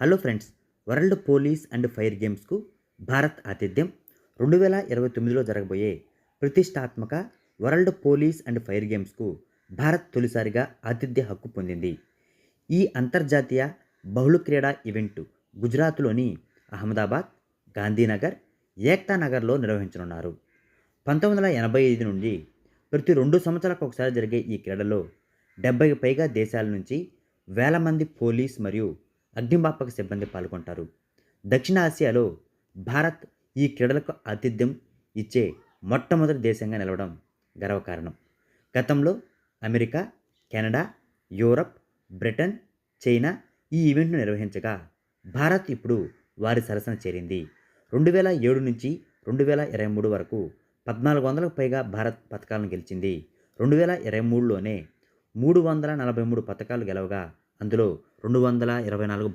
Hello friends world police and fire గేమ్స్కు Bharat ఆతిథ్యం. రెండు వేల ఇరవై తొమ్మిదిలో జరగబోయే ప్రతిష్టాత్మక వరల్డ్ పోలీస్ అండ్ ఫైర్ గేమ్స్కు భారత్ తొలిసారిగా ఆతిథ్య హక్కు పొందింది. ఈ అంతర్జాతీయ బహుళ క్రీడా ఈవెంట్ గుజరాత్లోని అహ్మదాబాద్ గాంధీనగర్ ఏక్తా నగర్లో నిర్వహించనున్నారు. పంతొమ్మిది వందల ఎనభై ఐదు నుండి ప్రతి రెండు సంవత్సరాలకు ఒకసారి జరిగే ఈ క్రీడలో డెబ్బైకి పైగా దేశాల నుంచి వేల మంది పోలీస్ మరియు అగ్నిమాపక సిబ్బంది పాల్గొంటారు. దక్షిణ ఆసియాలో భారత్ ఈ క్రీడలకు ఆతిథ్యం ఇచ్చే మొట్టమొదటి దేశంగా నిలవడం గర్వకారణం. గతంలో America Canada Europe Britain China ఈ ఈవెంట్ను నిర్వహించగా భారత్ ఇప్పుడు వారి సరసన చేరింది. రెండు వేల ఏడు నుంచి రెండు వేల ఇరవై మూడు వరకు పద్నాలుగు వందలకు పైగా భారత్ పథకాలను గెలిచింది. రెండు వేల ఇరవై మూడులోనే మూడు వందల నలభై మూడు పథకాలు గెలవగా అందులో రెండు వందల ఇరవై నాలుగు